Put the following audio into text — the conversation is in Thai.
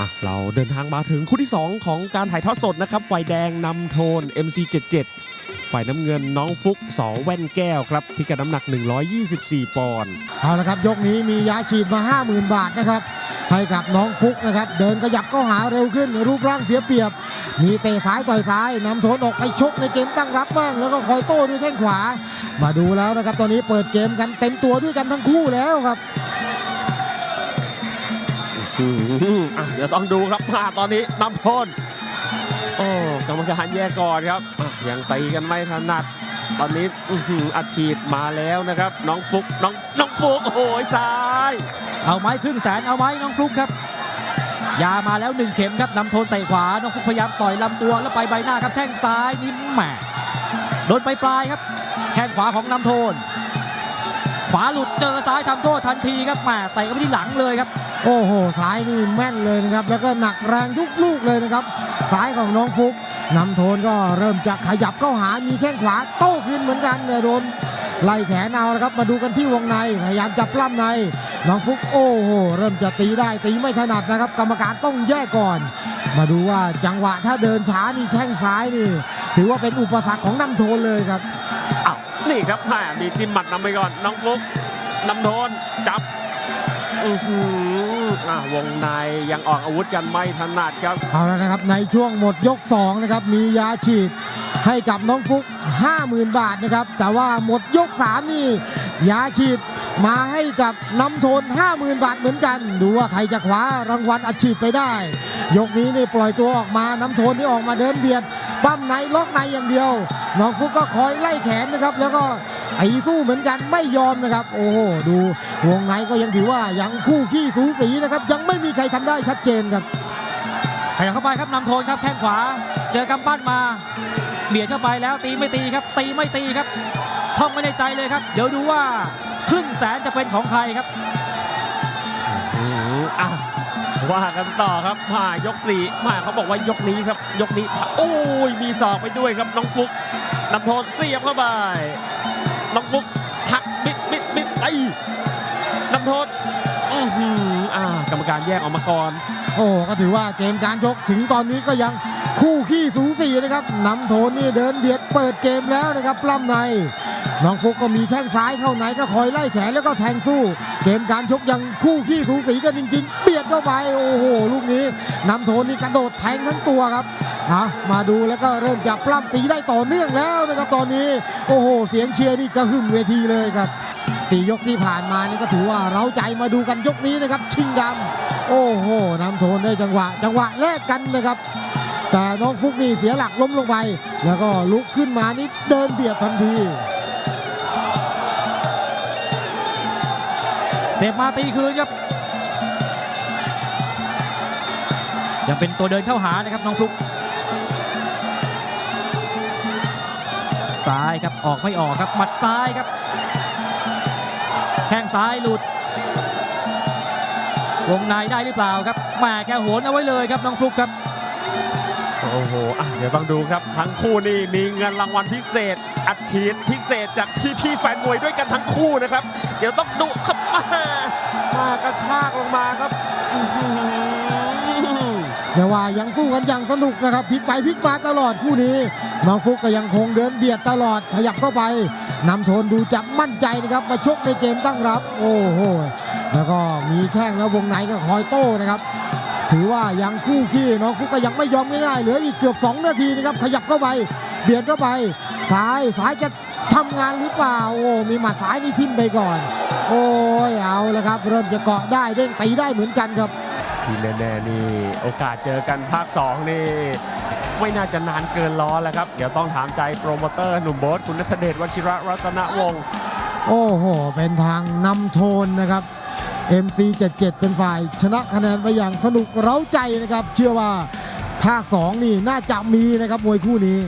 อะเราเดินทางมาถึงคู่ที่ 2 ของการถ่ายทอดสดนะครับ ฝ่ายแดงนำโทน MC77 ฝ่ายน้ำเงินน้องฟุกสอแว่นแก้วครับ พิกัดน้ำหนัก 124 ปอนด์เอาละครับ ยกนี้มียาฉีดมา 50,000 บาทนะครับ ให้กับน้องฟุกนะครับ เดินขยับเข้าหาเร็วขึ้น รูปร่างเสียเปรียบ มีเตะซ้ายต่อยซ้ายนำโทนออกไปชกในเกมตั้งรับบ้างแล้วก็คอยโต้ด้วยแข้งขวา มาดูแล้วนะครับ ตอนนี้เปิดเกมกันเต็มตัวด้วยกันทั้งคู่แล้วครับ อืมอะเดี๋ยวต้องดูครับมาตอนนี้นำโทนโอ้กรรมการแยกก่อนครับอะยังตีกันไม่ถนัด ตอนนี้อื้อหืออัดฉีดมาแล้วนะครับ น้องฟุกน้องน้องฟุกโอ้โหซ้ายเอาไม้ครึ่งแสนเอาไม้น้องฟลุกครับ ยามาแล้วหนึ่งเข็มครับนำโทนเตะขวา น้องฟลุกพยายามต่อยลำตัวแล้วไปใบหน้าครับแข้งซ้ายนี่แหมโดนไปปลายครับ แข้งขวาของนำโทน ขวาหลุดเจอซ้ายทำโทษทันทีครับแหมเตะเข้าไปที่หลังเลยครับ โอ้โหซ้ายนี่แม่นเลยนะครับ แล้วก็หนักแรงทุกลูกเลยนะครับซ้ายของน้องฟุกนำโทนก็เริ่มจะขยับเข้าหามีแข้งขวาโต้คืนเหมือนกันเนี่ยโดนไล่แขนเอาละครับมาดูกันที่วงในพยายามจับปล้ำใน น้องฟุกโอ้โหเริ่มจะตีได้ตีไม่ถนัดนะครับ กรรมการต้องแยกก่อน มาดูว่าจังหวะถ้าเดินช้านี่แข้งซ้ายนี่ ถือว่าเป็นอุปสรรคของนำโทนเลยครับอ้าวนี่ครับแม่มีจิ้มหมัดนำไปก่อนน้องฟุกนำโทนจับ อือหืออะวงในยังออกอาวุธกันไม่ถนัดครับเอาละนะครับในช่วงหมดยก2นะครับมียาฉีดให้กับน้องฟุก 50,000 บาทนะครับแต่ว่าหมดยก3นี่ยาฉีด มาให้กับน้ำโทน 50,000 บาทเหมือนกัน ดูว่าใครจะคว้ารางวัลอัดฉีดไปได้ ยกนี้นี่ปล่อยตัวออกมาน้ำโทนที่ออกมาเดินเบียดปั้มในล็อกในอย่างเดียว น้องฟุกก็คอยไล่แขนนะครับ แล้วก็ไอ้สู้เหมือนกันไม่ยอมนะครับ โอ้โหดูวงในก็ยังถือว่ายังคู่ขี้สูสีนะครับ ยังไม่มีใครทำได้ชัดเจนครับขยับเข้าไปครับนำโทนครับแข้งขวา เจอกำปั้นมา เบียดเข้าไปแล้วตีไม่ตีครับ ตีไม่ตีครับท่องไม่ในใจเลยครับ เดี๋ยวดูว่า ครึ่งแสนจะเป็นของใครครับอืมอ้าวว่ากันต่อครับมายกสี่มาเขาบอกว่ายกนี้ครับ ยกนี้โอ้ยมีศอกไปด้วยครับน้องฟุกนำโทนเสียบเข้าไปน้องฟุกหักบิดบิดบิดไอ้นำโทนอือหืออ่ากรรมการแยกออกมาก่อนโอ้ก็ถือว่าเกมการชกถึงตอนนี้ก็ยัง คู่ขี้สูสีนะครับนำโทนนี่เดินเบียดเปิดเกมแล้วนะครับปล้ำในน้องฟุกก็มีแข้งซ้ายเข้าในก็คอยไล่แขนแล้วก็แทงสู้ เกมการชกยังคู่ขี้สูสีกันจริง ๆ เบียดเข้าไปโอ้โหลูกนี้นำโทนนี่กระโดดแทงทั้งตัวครับเอามาดูแล้วก็เริ่มจะปล้ำตีได้ต่อเนื่องแล้วนะครับตอนนี้ โอ้โห เสียงเชียร์นี่กระหึ่มเวทีเลยครับสี่ยกที่ผ่านมานี่ก็ถือว่าเราใจมาดูกันยกนี้นะครับ ชิงดำโอ้โหนำโทนได้จังหวะ จังหวะแรกกันนะครับ แต่น้องฟุกนี่เสียหลักล้มลงไป แล้วก็ลุกขึ้นมานี่เดินเบียดทันที เสพมาตีคืนครับยังเป็นตัวเดินเข้าหานะครับน้องฟลุกซ้ายครับออกไม่ออกครับหมัดซ้ายครับ แข้งซ้ายหลุด วงในได้หรือเปล่าครับแหมแค่โหนเอาไว้เลยครับน้องฟลุกครับ โอ้โหเดี๋ยวต้องดูครับ ทั้งคู่นี่มีเงินรางวัลพิเศษ อัดฉีดพิเศษจากพี่ๆแฟนมวยด้วยกันทั้งคู่นะครับ เดี๋ยวต้องดูครับมามากระชากลงมาครับอื้อหือแต่ว่ายังสู้กันอย่างสนุกนะครับพลิกไปพลิกมาตลอดคู่นี้น้องฟุกก็ยังคงเดินเบียดตลอดขยับเข้าไปนำโทนดูจับมั่นใจนะครับมาชกในเกมตั้งรับ โอ้โหแล้วก็มีแข้งแล้ววงในก็คอยโต้นะครับ ถือว่ายังคู่ขี้น้องฟุกก็ยังไม่ยอมง่ายๆเหลืออีกเกือบ 2 นาทีนะครับขยับเข้าไปเบียดเข้าไปซ้ายซ้ายจะทำงานหรือเปล่าโอ้มีหมัดซ้ายนี่ทิ่มไปก่อน โอ้ยเอาแล้วครับ เริ่มจะเกาะได้เด้งตีได้เหมือนกันครับที่แน่ๆนี่โอกาสเจอกันภาค 2 นี่ ไม่น่าจะนานเกินล้อแล้วครับ เดี๋ยวต้องถามใจโปรโมเตอร์หนุ่มโบ๊ทคุณนัทเดชวชิระรัตนวงศ์โอ้โห เป็นทางนำโทนนะครับ MC77 เป็นฝ่ายชนะคะแนนไปอย่างสนุกเร้าใจนะครับ เชื่อว่าภาค 2 นี่น่าจะมีนะครับมวยคู่นี้